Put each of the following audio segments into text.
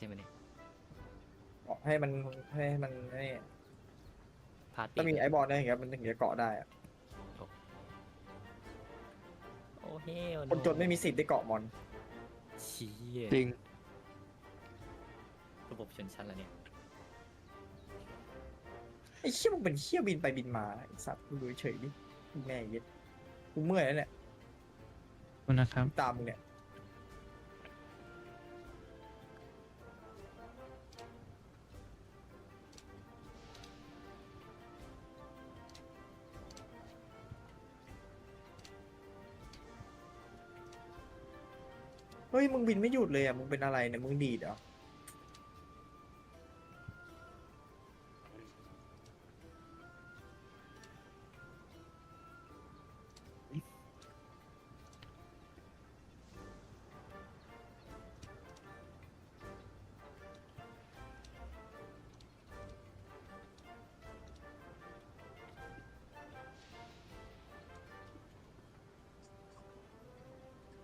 ใช่ไหมเนี่ยให้มันให้มันให้พาร์ตถ้ามีไอบอลได้อย่างเงี้ยมันถึงจะเกาะได้อะโอ้เฮลคนจนไม่มีสิทธิ์ได้เกาะมอนเชี้ยจริง ระบบชนชั้นแล้วเนี่ยไอ้เชี่ยมึงเป็นเชี่ยบินไปบินมาไอ้สัตว์กูดูเฉยดิแม่เย็ดกูเมื่อยแล้วเนี่ยขอบคุณนะครับตามมึงเนี่ย ฮ้ยมึงบินไม่หยุดเลยอะมึงเป็นอะไรเนี่ยมึงดีดเหรอ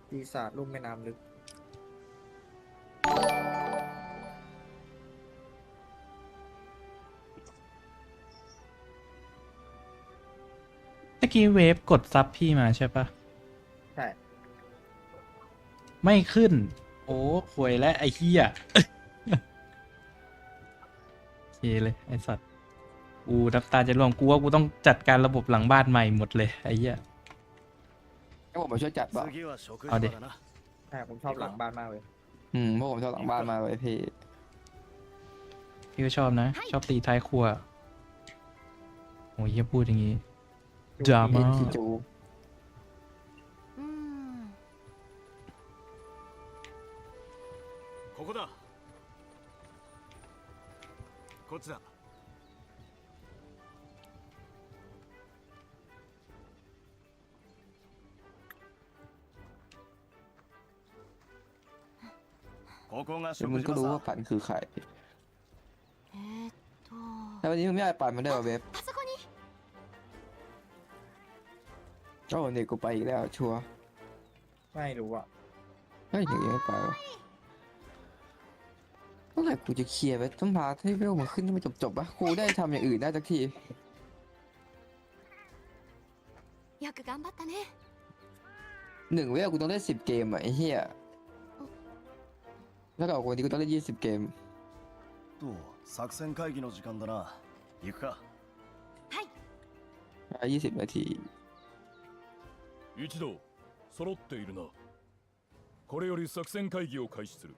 ปีศาจลุ่มแม่น้ำลึก กี้เวฟกดซับพี่มาใช่ปะใช่ ไม่ขึ้น โอ้ควยและไอ้เฮียเคเลย ไอ้สัตว์ กูดับตาจะร่วงกูว่ากูต้องจัดการระบบหลังบ้านใหม่หมดเลย ไอ้เหี้ยให้ผมมาช่วยจัดบ่าเอาเด็กใช่ผมชอบหลังบ้านมากเลย อืมพวกผมชอบหลังบ้านมากเลยพี่ พี่ก็ชอบนะ ชอบตีท้ายครัว โอ้ยเฮียพูดอย่างนี้ ดราม่า พี่จู うーんここだこっちだここが เดี๋ยว 食 มึง 事 ก็ 場 รู้ว่า さ ปั่นคือใคร えーっと แต่วันนี้มึงไม่เอาปั่นมาได้วยเหรอเวฟ โอ้เนี่ยกูไปอีกแล้วชัวร์ ไม่รู้อ่ะ เฮ้ยหนูยังไม่ไปวะเมื่อไหร่กูจะเคลียร์ไปต้องพาให้เวลมันขึ้นให้มันจบๆปะกูได้ทำอย่างอื่นได้สักที よく頑張ったね หนึ่งเวลกูต้องเล่นสิบเกมอ่ะไอ้เหี้ยแล้วก็วันนี้กูต้องเล่นยี่สิบเกม と作戦会議の時間だな行くかยี่สิบนาที 一同揃っているなこれより作戦会議を開始する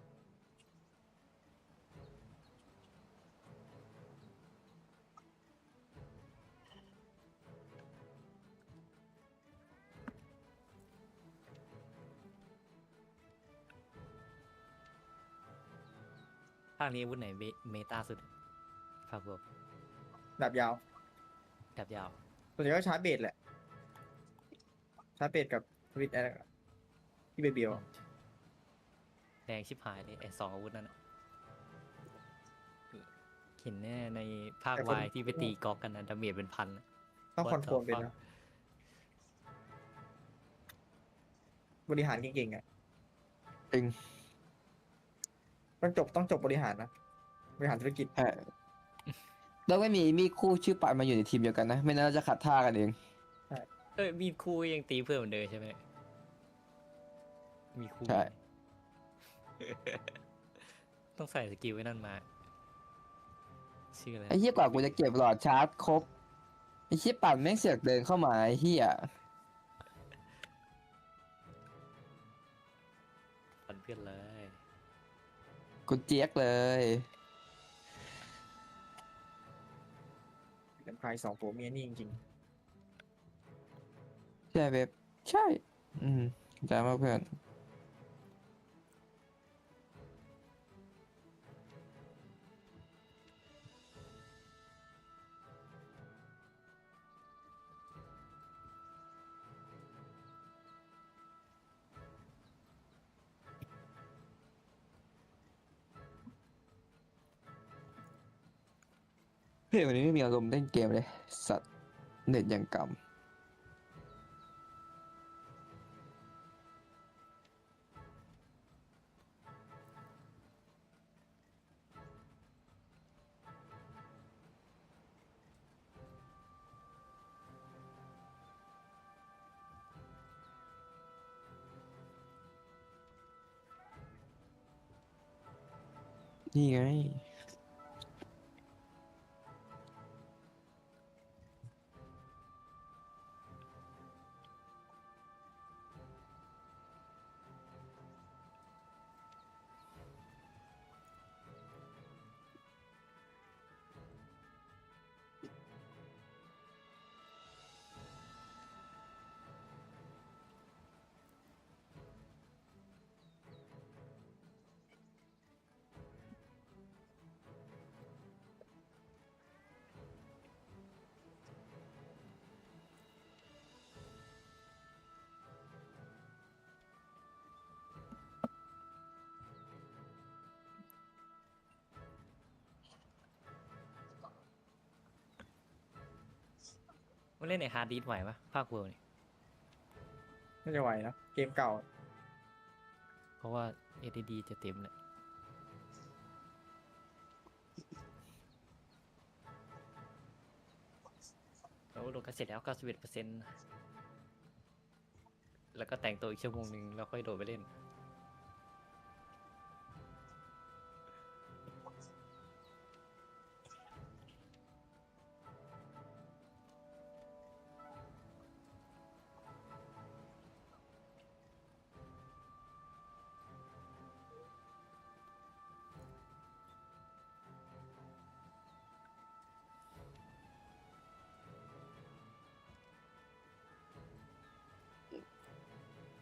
ภาคนี้อาวุธไหนเมเมตาสุดภาพรวม ดาบยาว ดับยาว ส่วนใหญ่ก็ชาร์จเบสแหละ ชาร์จเบสกับสวิตช์อะไรนะที่เบเบียวแดงชิบหายเลยไอ้สองอาวุธนั่นน่ะเห็นแน่ในภาคแต่คนวายที่ไปตีกอกกันนะดาเมจเป็นพันน่ะต้อง What คอนโทรล the เป็น fuck นะบริหารเก่งๆอะจริงต้องจบต้องจบบริหารนะบริหารธุรกิจใช่แล้วไม่มีมีคู่ชื่อปั่นมาอยู่ในทีมเดียวกันนะ ไม่น่าจะขัดท่ากันเอง เอ้ยมีคู่ยังตีเพื่อนเหมือนเดิมใช่ไหมมีคู่ใช่ ต้องใส่สกิลไว้นั่นมาชื่ออะไรไอ้เหี้ยกว่ากูจะเก็บหลอดชาร์จครบไอ้เหี้ยปั่นแม่งเสือกเดินเข้ามาไอ้เหี้ยฟันเพื่อนเลยกูเจี๊ยกเลย เป็นพายสองผัวเมียนี่จริง ใช่เว็บใช่ อืมจ้ามาเพื่อนเฮ้ยวันนี้ไม่มีอารมณ์เล่นเกมเลย สัตว์เน็ตอย่างกำ นี่ไง มันเล่นในฮาร์ดดิสก์ไหวปะภาคเวิร์นี่น่าจะไหวนะเกมเก่า เพราะว่า SSD จะเต็มเลยแล้วโหลดกันเสร็จแล้ว 91%แล้วก็แต่งตัวอีกชั่วโมงหนึ่งแล้วค่อยโดดไปเล่น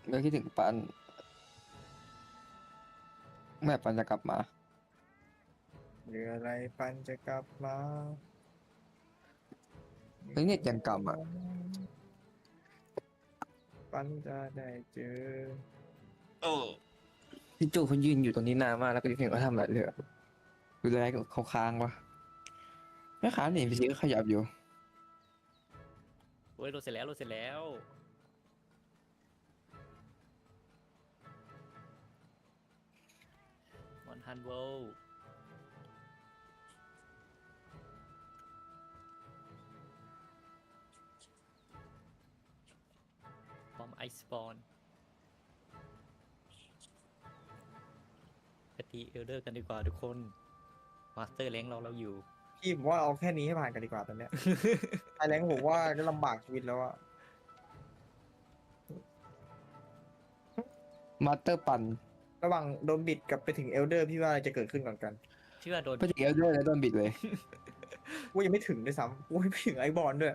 แล้วคิดถึงปันแม่ปันจะกลับมาหรืออะไรปันจะกลับมาเฮ้ยเน็ตยังกำอะปันจะได้เจอพี่จูเขายืนอยู่ตรงนี้นานมากแล้วก็ยังเห็นเขาทำอะไรเลยอะดูแลเขาค้างวะไม่ค้างนี่พี่ซีก็ขยับอยู่โอ้ยโหลดเสร็จแล้วโหลดเสร็จแล้ว วันฮันโวบอมไอสปอนไปตีเอลเดอร์กันดีกว่าทุกคน มาสเตอร์เล้งเราเราอยู่ พี่ผมว่าเอาแค่นี้ให้ผ่านกันดีกว่าตอนเนี้ย ไอแรงผมว่าก็ลำบากชีวิตแล้วอะมาสเตอร์ปัน ระหว่างโดนบิดกับไปถึงเอลเดอร์พี่ว่าอะไรจะเกิดขึ้นก่อนกันเชื่อโดนไปถึงเอลเดอร์แล้วโดนบิดเลยกูยังไม่ถึงด้วยซ้ำกูยังไม่ถึงไอบอลด้วย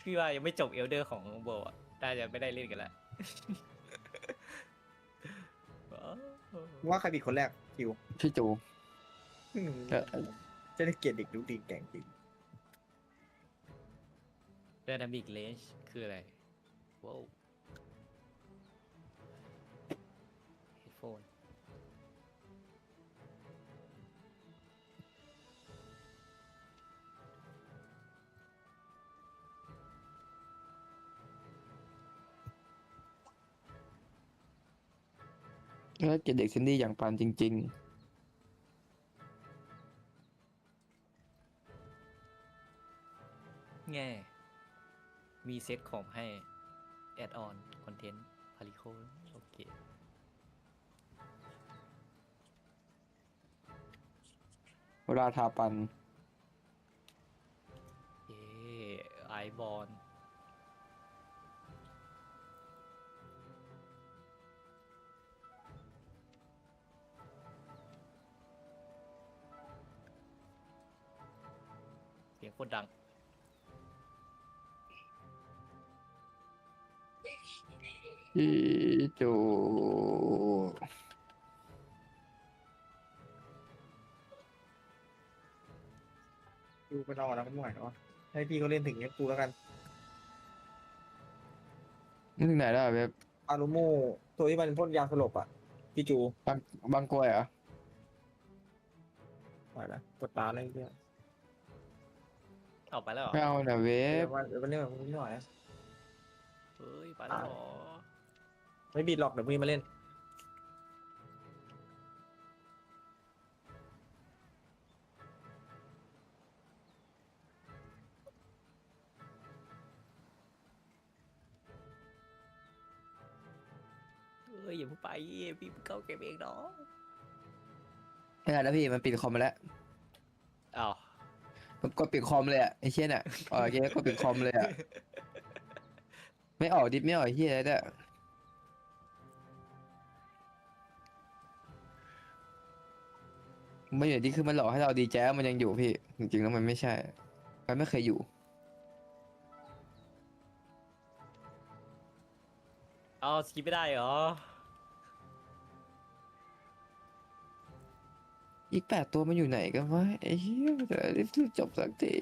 พี่ว่ายังไม่จบเอลเดอร์ของโบอะน่าจะไม่ได้เล่นกันแล้วว่าใครบิดคนแรกคิวพี่จูอืมเออจะได้เกลียดเด็กดูดีแก่งจริง d y นามิกเลนจ์คืออะไรว้าว แล้วเกลียดเด็กเซนดี้อย่างปันจริงแง่มีเซตของให้ แอดออน คอนเทนต์พาริโคโอเคๆเวลาทาปัน เย้ไอบอล คตรดัง พี่จูดูไปนอนแล้วก็ไม่ไหวแล้ววะให้พี่เขาเล่นถึงเนี้ยกูแล้วกันนี่ถึงไหนแล้วอะเว็บอารุโมตัวที่มันพ่นยาสลบอะ พี่จูบางบางกรวยเหรอ ไหวแล้วกดตาอะไรเงี้ย ออกไปแล้วเหรอไม่เอานะเว็เดี๋บยววันเดี๋ยววันนี้แบบนี้หน่อยนะเฮ้ยไปแล้วเหรอไม่บิดหรอกเดี๋ยวพรุ่งนี้มาเล่นเอ้ยอย่าเพิ่งไปพี่เพิ่งเข้าเกมเองเนาะไม่ได้แล้วพี่มันปิดคอมไปแล้วอ้าวมัน กดปิดคอมเลยอะไอ้เชี่ยนี่ยอ๋อโอเคกดปิดคอมเลยอะไม่ออกดิไม่ออกเฮียอะไรเนี่ยไม่อยู่ดีคือมันหลอกให้เราดีแจ๊มันยังอยู่พี่ จริงๆแล้วมันไม่ใช่ มันไม่เคยอยู่เอาสกิปไม่ได้เหรอ อีกแปดตัวมันอยู่ไหนกันวะไอ้เหี้ยจะรีบจบสักที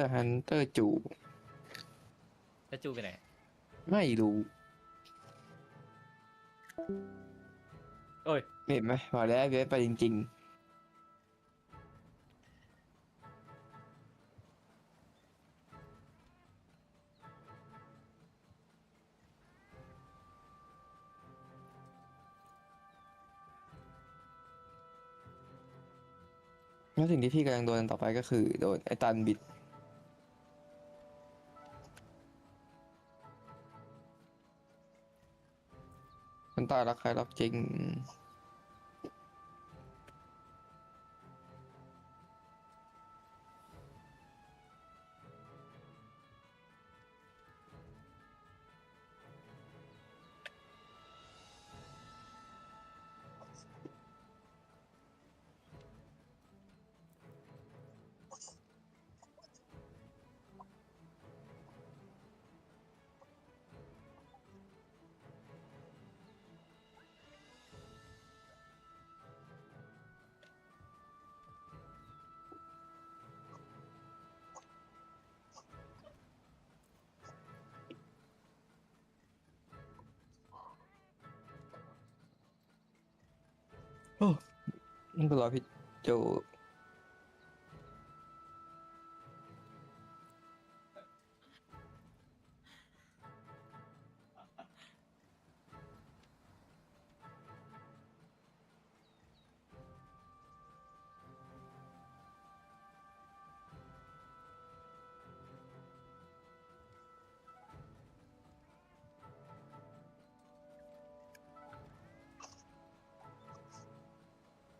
ร์ฮันเตอร์จูแล้วจูไปไหน ไม่รู้โอ้ย เห็นไหมบอกแล้วเว็บไปจริง ๆ แล้วสิ่งที่พี่กำลังโดนต่อไปก็คือโดนไอ้ตันบิด มันตายรักใครรักจริง โอ้มันก็รอพี่โจ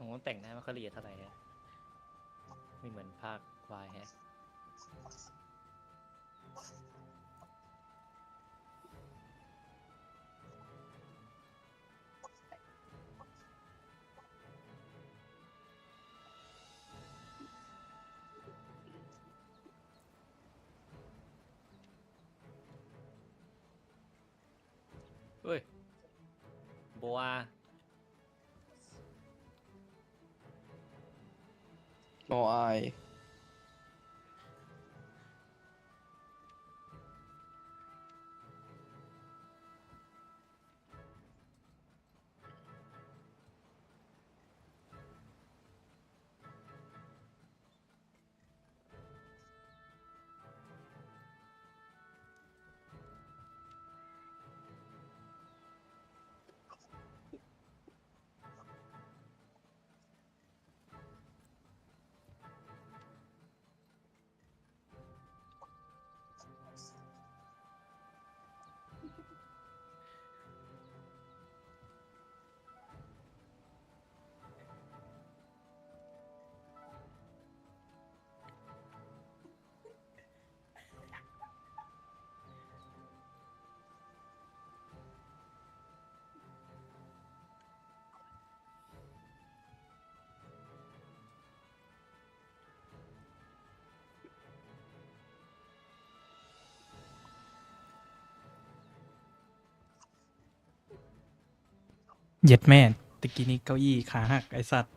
ผมว่าแต่งหน้าไม่ค่อยละเอียดเท่าไหร่ฮะไม่เหมือนภาควายฮะเฮ้ยบัว โอ เย็ดแม่ตะกี้นี้เก้าอี้ขาหักไอสัตว์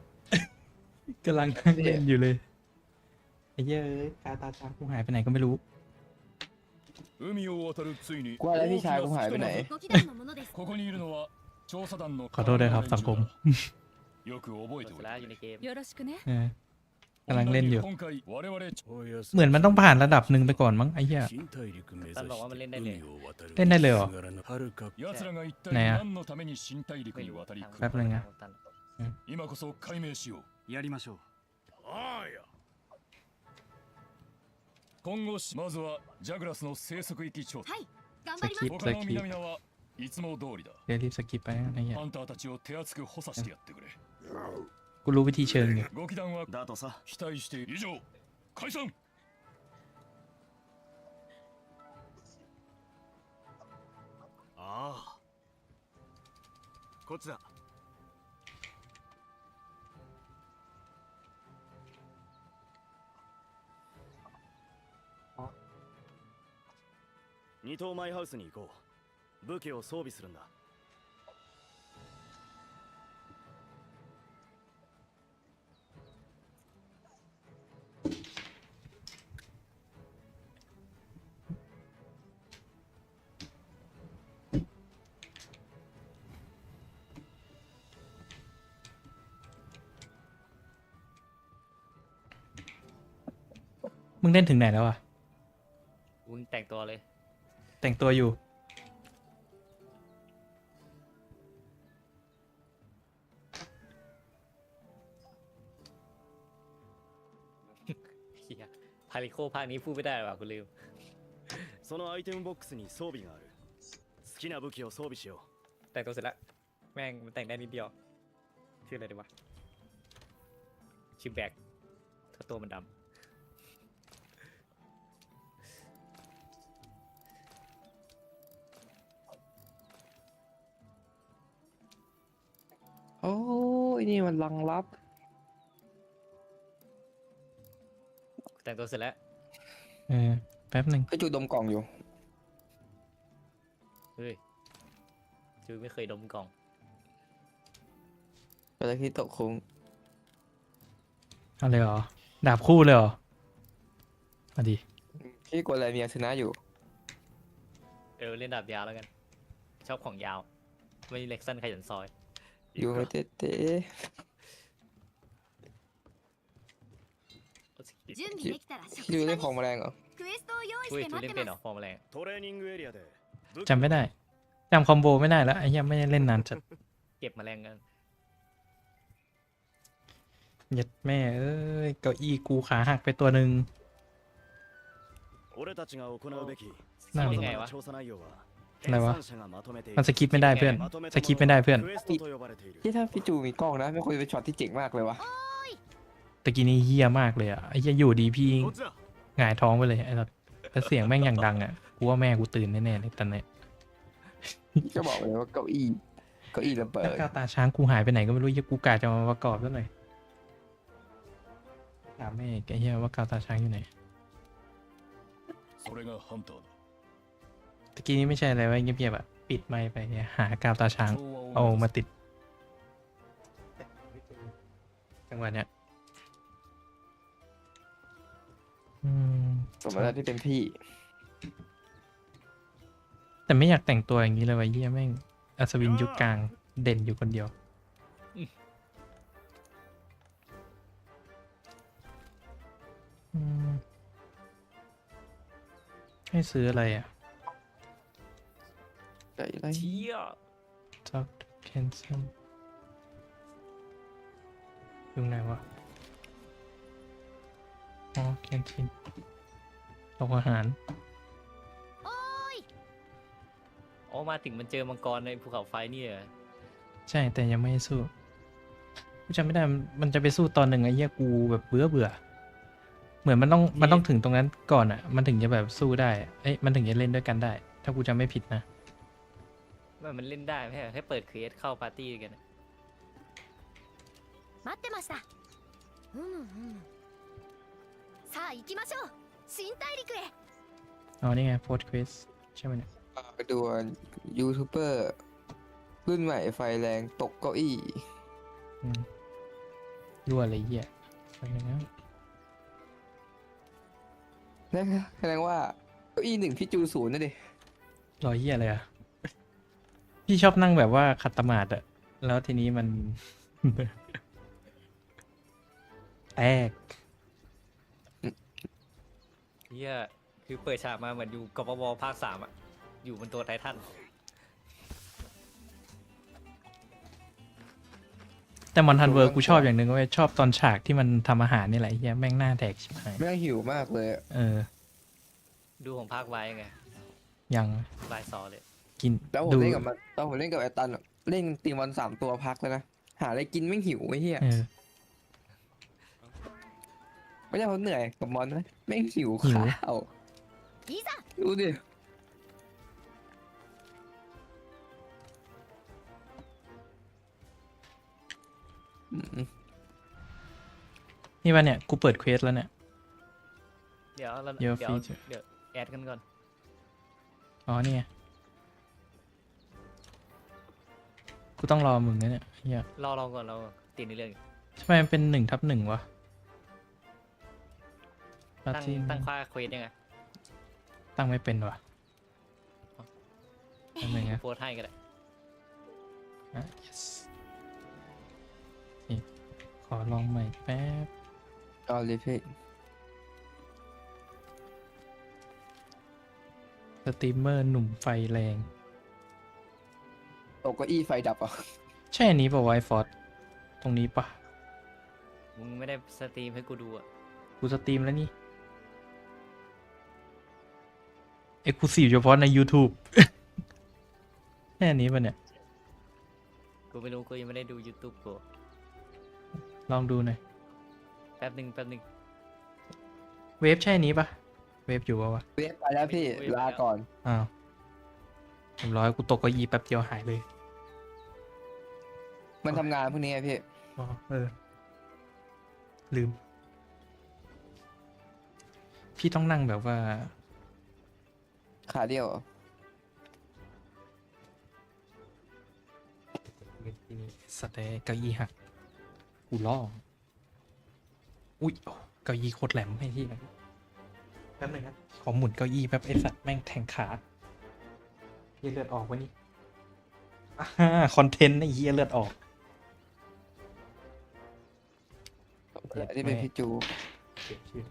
กำลังนั่งเล่นอยู่เลย ไอ้เหี้ยเอ้ยตาตาตากูหายไปไหนก็ไม่รู้ 海を渡るついに กว่าแล้วพี่ชายกูหายไปไหน ゴキ団のものですここにいるのは調査団の ขอโทษด้วยครับสังคม よく覚えて โซ お ล่า れ อยู่ในเกม よろしくね เออ กำลังเล่นอยู่ 今回我々 เหมือนมันต้องผ่านระดับหนึ่งไปก่อนมั้งไอ้เหี้ย ตันบอกว่ามันเล่นได้เลย เล่นได้เลยเหรอ 奴らが一体ねえ何のために新大陸 ไม่ に รู้ 渡り ทาง แป๊บนึงนะ ตัน 今こそ解明しようやりましょうああや今後しまずはジャグラスの生息域調査はい頑張りますキー他の南名はいつも通りだ เดี๋ยวรีบสกิปไปนะไอ้เหี้ย ハンターたちを手厚く補佐してやってくれ กูรู้วิธีเชิงอยู่ ゴキ団はだとさ期待している以上解散ああこっちだ二等マイハウスに行こう武器を装備するんだ งเล่นถึงไหนแล้วอะ คุณแต่งตัวเลย แต่งตัวอยู่ เฮียพาริโคภาคนี้พูดไม่ได้หรอคุณลืม そのアイテムボックスに装備がある好きな武器を装備しよ แต่งตัวเสร็จแล้ว แม่งมันแต่งได้นิดเดียว ชื่ออะไรดีวะ ชื่อแบกถ้าตัวมันด โ นี่มันลังลับำแต่งตัวเสร็จแล้วเออแป๊บหนึ่งไอจูดมกล่องอยู่ เฮ้ยจูไม่เคยดมกล่องเวลาที่ตกคุ้งเอะไรหรอ ดาบคู่เลยเหรอมาดีที่กวาลาเมียชนะอยู่ เออเล่นดาบยาวแล้วกัน ชอบของยาว ไม่เล็กสั้นขยันซอย อยู่เต๊ะเต๊ะ 準備できたら職 อยู่ 場 เล่ に นของแมลงเหรอ クエストを用意 อุ้ย して จู 待 เล่ っ น て เป็นเหร ま อฟอร์มแรง うトレーニングエリアで武器 จำไม่ได้จำคอมโบไม่ได้แล้วไอ้เหี้ยังไม่ได้เล่นนานจัด เก็บแมลงกัน เหยัดแม่เอ้ยเก้าอี้กูขาหักไปตัวหนึ่ง 俺たちが行うべきなるほど様々な調査内容は อะไรวะ 生産者がまとめている มันสกิปไม่ได้เพื่อน まとめ ส た กิป も ไม่ の ได้ を เพื่อน クエストと呼ばれている ที่ถ้าพี่จูมีกล้องนะไม่ควรเป็นช็อตที่เจ๋งมากเลยวะ ตะกี้นี้เฮี้ยมากเลยอ่ะไอ้เหี้ยอยู่ดีพี่ こっちだ หงายท้องไปเลยไอ้สัสแล้วเสียงแม่งอย่างดังอ่ะกูว่าแม่กูตื่นแน่ๆเลยตอนเนี้ย ก็บอกเลยว่าเก้าอี้เก้าอี้ระเบิ แล้ว ด กาวตาช้างกูหายไปไหนก็ไม่รู้เหี้ยกูกาจะมาประกอบซะหน่อยถามแม่แกเฮียว่ากาวตาช้างอยู่ไหน それがハンターだ ต ะกี้นี้ไม่ใช่อะไรไว้เงียบๆแบบปิดไมค์ไปเนี่ยหากาวตาช้างเอามาติด จังหวะเนี้ยอืมสมรรถที่เป็นพี่ แต่ไม่อยากแต่งตัวอย่างนี้เลยวะเยี่ยแม่งอัศวินยุคกลางเด่นอยู่คนเดียว อืมให้ซื้ออะไรอะ ไก่ไรเชี่ย Talk to cancel อยู่ไหนวะ อ๋อแคนทีนโรงอาหาร อ๋อมาถึงมันเจอมังกรในภูเขาไฟนี่เหรอใช่แต่ยังไม่ได้สู้ กูจำไม่ได้มันมันจะไปสู้ตอนหนึ่งไอ้เหี้ยกูแบบเบื่อเบื่อ เหมือนมันต้องมันต้องถึงตรงนั้นก่อนอะ มันถึงจะแบบสู้ได้เอ้ยมันถึงจะเล่นด้วยกันได้ ถ้ากูจำไม่ผิดนะ ว่ามันเล่นได้ไหมแค่เปิดเคสเข้าปาร์ตี้กันอะ 待ってましたうむうむさあ行きましょう新大陸へ อ๋อ นี่ไงโพสเควสใช่ไหมเนี่ย ไปดูยูทูบเบอร์รุ่นใหม่ไฟแรงตกเก้าอี้ อืมรั่วเลยเหี้ยแป๊บนึงนะ นะครับแสดงว่าไป ก็อีหนึ่งพี่จูศูนย์นะดิ รอยเหี้ยอะไรอะ พี่ชอบนั่งแบบว่าขัดตะหมาดอะแล้วทีนี้มันแตกเฮียคือเปิดฉากมาเหมือนอยู่กบวภาคสามอะอยู่บนตัวไททันแต่มอนทันเวอร์กูชอบอย่างหนึ่งเว้ยชอบตอนฉากที่มันทำอาหารนี่แหละไอ้เหี้ยแม่งหน้าแตกชิบหายแม่งหิวมากเลยอะเออ ดูของภาคไว้ไงยัง ลายซอเลย กินแล้วผมดูเล่นกับมันตอนผมเล่นกับไอ้ตันอะเล่นตีมอนสามตัวพักแล้วนะหาอะไรกินไม่งหิวไอ้เหี้ยเออไม่ใช่เพราะเหนื่อยกับมอนนะไม่งหิวหิวข้าวいざดูดิอืมนี่ป่ะเนี่ยกูเปิดเควสแล้วเนี่ย เดี๋ยวเราเดี๋ยวเดี๋ยว feature เดี๋ยวแอดกันก่อนอ๋อนี่ไง กูต้องรอมึงนะเนี่ยเฮียรอเราก่อนเราติดในเรื่องอยู่ทำไมมันเป็นหนึ่งทับหนึ่งวะตั้ง Party ตั้งค่าเควสยังไงตั้งไม่เป็นวะตั้งหนึ่งนะโพสต์ให้ก็ได้อะ yes นี่ขอลองใหม่แป๊บเอาเลยพี่สตรีมเมอร์หนุ่มไฟแรง ตกเก้าอี้ไฟดับอะใช่อันนี้ป่ะไวฟอร์ดตรงนี้ปะมึงไม่ได้สตรีมให้กูดูอะกูสตรีมแล้วนี่เอ็กซ์คลูซีฟเฉพาะใน YouTube แค่อันนี้ปะเนี่ย กูไม่รู้กูยังไม่ได้ดู YouTube กู ลองดูหน่อย แป๊บหนึ่งแป๊บหนึ่ง เวฟใช่อันนี้ปะเวฟอยู่ปะวะเวฟไปแล้วพี่เวฟไปแล้วลาก่อน อ้าว เรียบร้อยกูตกเก้าอี้แป๊บเดียวหายเลยมันทำงานพวกนี้ไงพี่ อ๋อเออ ลืม พี่ต้องนั่งแบบว่า ขาเดียวเหรอสเตย์เก้าอี้หักกูล่องอุ้ยโอ้เก้าอี้โคตรแหลมให้ที่นะแป๊บนึงครับขอหมุนเก้าอี้แป๊บไอสัตว์แม่งแทงขา เฮียเลือดออกวะนี่อ่าคอนเทนต์ไอ้เฮียเลือดออก อันนี้เป็นพี่จูเขียนชื่อ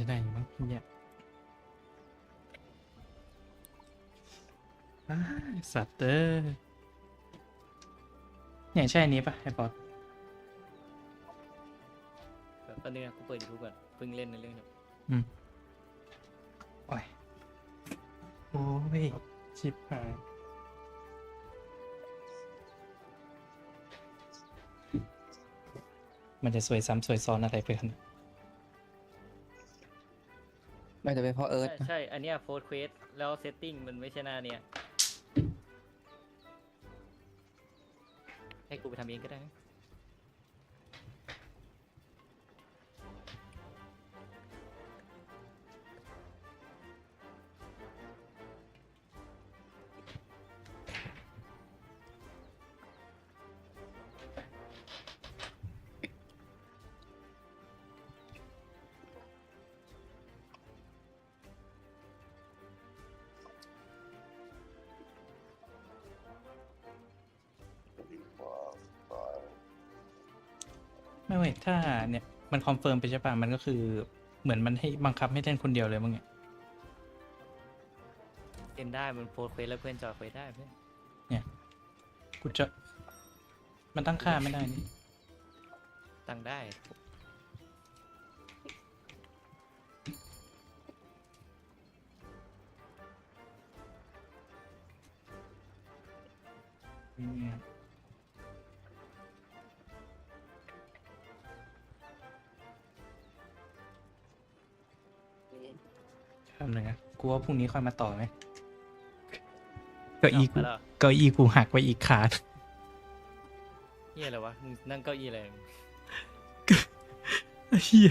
จะได้อยู่มั้งเฮียอ้ายสัตว์เตอร์เนี่ยใช่อันนี้ปะไอ้บอสแป๊บนึงนะกูเปิด YouTube ก่อนเพิ่งเล่นในเรื่องอยู่โอ้ยโอ้ยชิบหายมันจะสวยซ้ำสวยซ้อนอะไรไปขนาด ไม่จะเป็นเพราะเอิร์ธใช่นะใช่ อันเนี้ยโฟร์เควสแล้วเซตติ้งมันไม่ใช่หน้าเนี้ยให้กูไปทำเองก็ได้นะ ไม่เว้ยถ้าเนี่ยมันคอนเฟิร์มไปใช่ปะมันก็คือเหมือนมันให้บังคับให้เล่นคนเดียวเลยมั้งเนี่ยเล่นได้มันโพสต์เควสแล้วเพื่อนจอยเควสได้เพื่อนกูจะมันตั้งค่าไม่ได้นี่ตั้งได้ท กูว่าพรุ่งนี้ค่อยมาต่อไหมเก้าอี้กูเอาไปแล้วเก้าอี้กูหักไปอีกขาดเฮียอะไรวะมึงนั่งเก้าอี้อะไร เฮีย